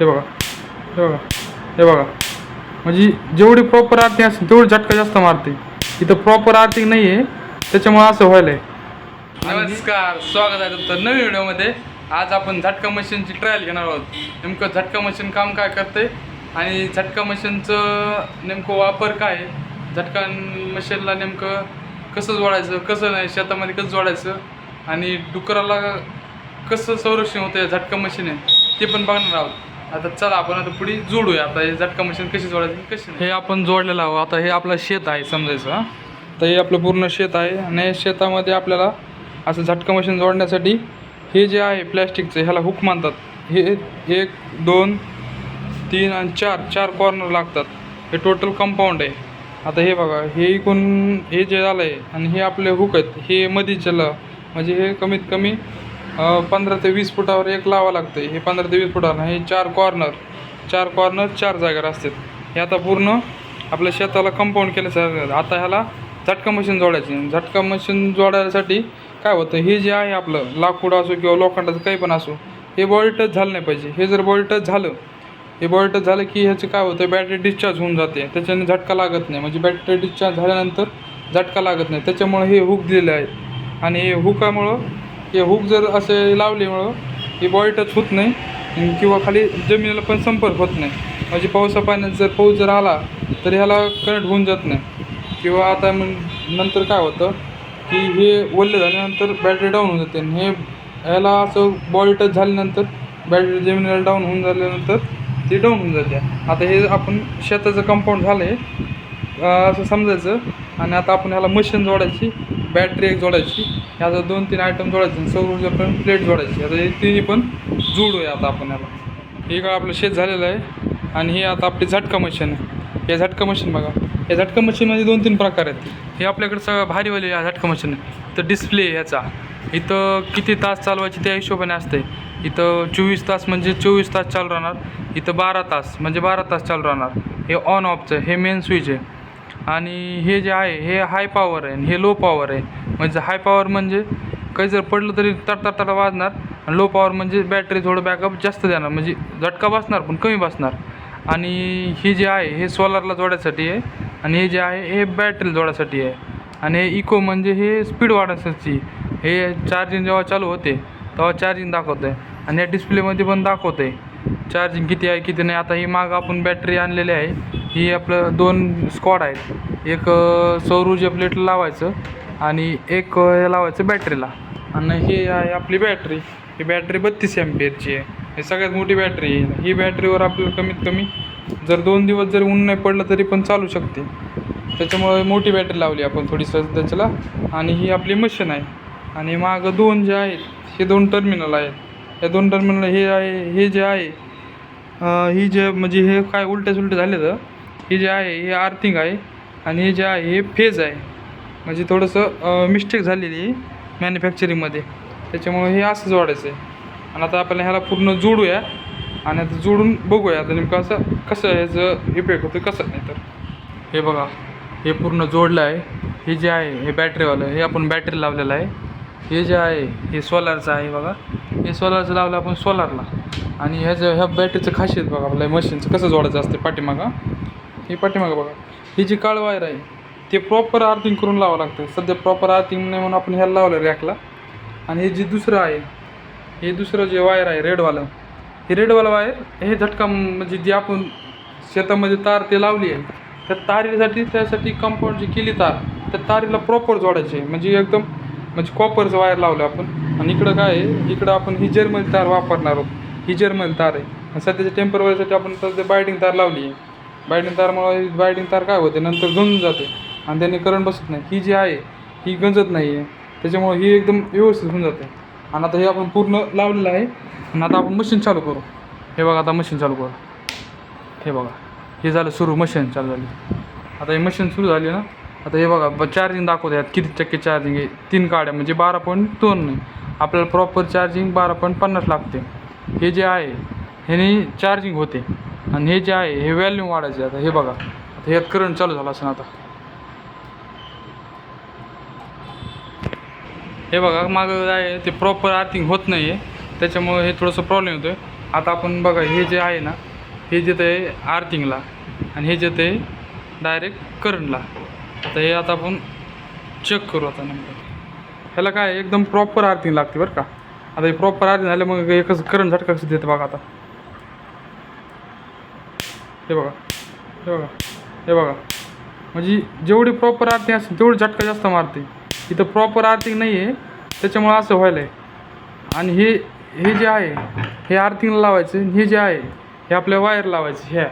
हे बघा हे बघा हे बघा. म्हणजे जेवढी प्रॉपर आरती असेल तेवढी झटका जास्त मारते. इथं प्रॉपर आरती नाही आहे त्याच्यामुळे असं व्हायलंय. नमस्कार स्वागत आहे तुमचं नवीन व्हिडिओमध्ये. आज आपण झटका मशीनची ट्रायल घेणार आहोत. नेमकं झटका मशीन काम काय करते आणि झटका मशीनचं नेमकं वापर काय आहे? झटका मशीनला नेमकं कसं जोडायचं कसं नाही शेतामध्ये कसं जोडायचं आणि डुकराला कसं संरक्षण होतं या झटका मशीन आहे ते पण बघणार आहोत. आता चला आपण आता पुढे जोडूया. आता हे झटका मशीन कशी जोडायची कशी हे आपण जोडलेलं आहोत. आता हे आपलं शेत आहे समजायचं तर हे आपलं पूर्ण शेत आहे आणि या शेतामध्ये आपल्याला असं झटका मशीन जोडण्यासाठी हे जे आहे प्लॅस्टिकचं ह्याला हुक मानतात. हे एक दोन तीन आणि चार चार कॉर्नर लागतात. हे टोटल कंपाऊंड आहे. आता हे बघा हे इकून हे जे झालं आहे आणि हे आपले हुक आहेत हे मधीच्याला म्हणजे हे कमीत कमी पंधरा ते वीस फुटावर एक लावा लागतं हे पंधरा ते वीस फुटावर हे चार कॉर्नर चार कॉर्नर चार जागेवर असतात. हे आता पूर्ण आपल्या शेताला कंपाऊंड केल्यासारखं आता ह्याला झटका मशीन जोडायची. झटका मशीन जोडायसाठी काय होतं हे जे आहे आपलं लाकूड असो किंवा लोखंडाचं काही पण असो हे बॉडी टच झालं नाही पाहिजे. हे जर बॉडी टच झालं हे बॉडी टच झालं की ह्याचं काय होतं बॅटरी डिस्चार्ज होऊन जाते. त्याच्याने झटका लागत नाही. म्हणजे बॅटरी डिस्चार्ज झाल्यानंतर झटका लागत नाही. त्याच्यामुळे हे हुक दिलेले आहेत. आणि हे हुकामुळं हे हुक जर असे लावल्यामुळं हे बॉडी टच होत नाही किंवा खाली जमिनीला पण संपर्क होत नाही. म्हणजे पावसा पाण्यात जर पाऊस जर आला तर ह्याला करंट होऊन जात नाही. किंवा आता मग नंतर काय होतं की हे ओल्लं झाल्यानंतर बॅटरी डाऊन होऊन जाते. आणि हे ह्याला असं बॉडी टच झाल्यानंतर बॅटरी जमिनीला डाऊन होऊन झाल्यानंतर ती डाऊन होऊन जाते. आता हे आपण शेताचं कंपाऊंड झालं आहे असं समजायचं. आणि आता आपण ह्याला मशीन जोडायची. बॅटरी एक जोडायची. ह्याचा दोन तीन आयटम जोडायचे आणि सौर ऊर्जा पण प्लेट जोडायची. आता हे तिन्ही पण जोडूया आता आपण याला. हे काय आपलं शेत झालेलं आहे आणि हे आता आपली झटका मशीन आहे. हे झटका मशीन बघा. या झटका मशीनमध्ये दोन तीन प्रकार आहेत. हे आपल्याकडे सगळं भारीवाले या झटका मशीन तर डिस्प्ले ह्याचा. इथं किती तास चालवायची त्या हिशोबाने असते इथं चोवीस तास म्हणजे चोवीस तास चालू राहणार. इथं बारा तास म्हणजे बारा तास चालू राहणार. हे ऑन ऑफचं हे मेन स्विच आहे. आणि हे जे आहे हे हाय पॉवर आहे आणि हे लो पॉवर आहे. म्हणजे हाय पॉवर म्हणजे काही जर पडलं तरी तड वाजणार आणि लो पॉवर म्हणजे बॅटरी थोडं बॅकअप जास्त देणार. म्हणजे झटका बसणार पण कमी बसणार. आणि हे जे आहे हे सोलारला जोडायसाठी आहे आणि हे जे आहे हे बॅटरी जोडायसाठी आहे. आणि हे इको म्हणजे हे स्पीड वाढण्यासाठी हे चार्जिंग जेव्हा चालू होते तेव्हा चार्जिंग दाखवतं आहे आणि या डिस्प्लेमध्ये पण दाखवतं आहे चार्जिंग किती आहे किती नाही आता ही मागं आपण बॅटरी आणलेली आहे. ही आपलं दोन स्कॉड आहेत. एक सौर ऊर्जा प्लेटला लावायचं आणि एक हे लावायचं बॅटरीला आणि ही आहे आपली बॅटरी ही बॅटरी बत्तीस एमपीएचची आहे. ही सगळ्यात मोठी बॅटरी आहे. ही बॅटरीवर आपल्याला कमीत कमी जर दोन दिवस जर ऊन नाही पडलं तरी पण चालू शकते. त्याच्यामुळे मोठी बॅटरी लावली आपण थोडी त्याच्याला. आणि ही आपली मशीन आहे. आणि मागं दोन जे आहेत हे दोन टर्मिनल आहेत. या दोन टर्मिनल हे आहे हे जे आहे ही जे म्हणजे हे काय उलटे सुलटे झाले तर हे जे आहे हे आर्थिंग आहे आणि हे जे आहे हे फेज आहे. म्हणजे थोडंसं मिस्टेक झालेली आहे मॅन्युफॅक्चरिंगमध्ये त्याच्यामुळे हे असंच वाढायचं आहे आणि आता आपल्याला ह्याला पूर्ण जोडूया आणि आता जोडून बघूया आता नेमकं असं कसं ह्याचं इफेक्ट होतं कसं नाही तर. हे बघा हे पूर्ण जोडलं आहे. हे जे आहे हे बॅटरीवालं हे आपण बॅटरी लावलेलं आहे. हे जे आहे हे सोलारचं आहे बघा. हे सोलारचं लावलं आपण सोलारला. आणि ह्याचं ह्या बॅटरीचं खासियत बघा आपल्या मशीनचं कसं जोडायचं असते पाठीमागं. हे पाठीमागं बघा. ही जी काळ वायर आहे ते प्रॉपर आर्थिंग करून लावावं लागतं. सध्या प्रॉपर आर्थिंग नाही म्हणून आपण ह्याला लावलं रॅकला आणि हे जे दुसरं आहे हे दुसरं जे वायर आहे रेडवालं. हे रेडवालं वायर हे झटका म्हणजे जे आपण शेतामध्ये तार ते लावली आहे त्या तारीसाठी त्यासाठी कंपाऊंड जी केली तार त्या तारीला प्रॉपर जोडायची आहे. म्हणजे एकदम म्हणजे कॉपरचं वायर लावलं आपण. आणि इकडं काय आहे इकडं आपण ही जर्मल तार वापरणार आहोत. ही जर्मन तार आहे. आणि सध्याच्या टेम्परवरसाठी आपण सध्या बायडिंग तार लावली आहे. बायडिंग तारमुळे बायडिंग तार काय होते? नंतर गंजून जाते. आणि त्याने करंट बसत नाही. ही जी आहे ही गंजत नाही आहे. त्याच्यामुळे ही एकदम व्यवस्थित होऊन जाते. आणि आता हे आपण पूर्ण लावलेलं आहे. आणि आता आपण मशीन चालू करू. हे बघा आता मशीन चालू करू. हे बघा. हे झालं सुरू. मशीन चालू झाली. आता हे मशीन सुरू झाली ना. आता हे बघा चार्जिंग दाखवत आहेत किती टक्के चार्जिंग आहे? तीन काड्या म्हणजे बारा पॉईंट दोन नाही. आपल्याला प्रॉपर चार्जिंग बारा पॉईंट पन्नास लागते. हे जे आहे ह्याने चार्जिंग होते. आणि हे जे आहे हे व्हॅल्यूम वाढायचे. आता हे बघा. आता ह्यात करंट चालू झाला असेल आता. हे बघा मागं आहे ते प्रॉपर आर्थिंग होत नाही आहे त्याच्यामुळे हे थोडंसं प्रॉब्लेम होतो आहे आता आपण बघा हे जे आहे ना हे जे आहे आर्थिंगला आणि हे जे ते डायरेक्ट करंटला आता हे आता आपण चेक करू आता नंतर. ह्याला काय एकदम प्रॉपर आर्थिंग लागते बरं का? आता हे प्रॉपर आर्थिंग झालं मग एकच करंट झटका कसं देतं बघा आता. हे बघा हे बघा हे बघा. म्हणजे जेवढी प्रॉपर आर्थिंग असेल तेवढी झटका जास्त मारते. इथं प्रॉपर आर्थिंग नाही आहे त्याच्यामुळं असं व्हायला आहे आणि हे हे जे आहे हे आर्थिंगला लावायचं हे जे आहे हे आपल्या वायर लावायचे ह्या.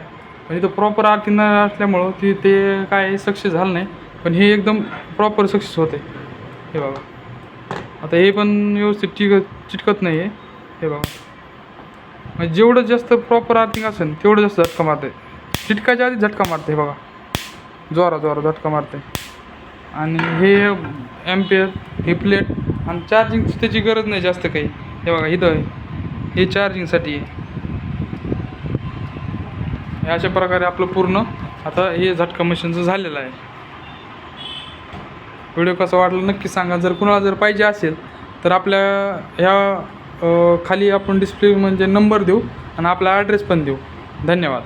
पण इथं प्रॉपर आर्थिंग न असल्यामुळं ती ते काय सक्सेस झालं नाही. पण हे एकदम प्रॉपर सक्सेस होते. हे बघा. आता हे पण व्यवस्थित चिक चिटकत नाही आहे हे बघा. म्हणजे जेवढं जास्त प्रॉपर आर्थिंग असेल तेवढं जास्त झटका मारते. चिटकाच्या आधी झटका मारते हे बघा. जोरा जोरा झटका मारते. आणि हे ॲम्पियर ही प्लेट आणि चार्जिंग त्याची गरज नाही जास्त काही. हे बघा इथं आहे. हे चार्जिंगसाठी आहे. अशा प्रकारे आपलं पूर्ण आता हे झटका मशीनचं झालेलं आहे. व्हिडिओ कसा वाटला नक्की सांगा. जर कुणाला जर पाहिजे असेल तर आपल्या ह्या खाली आपण डिस्प्ले म्हणजे नंबर देऊ आणि आपला ॲड्रेस पण देऊ. धन्यवाद.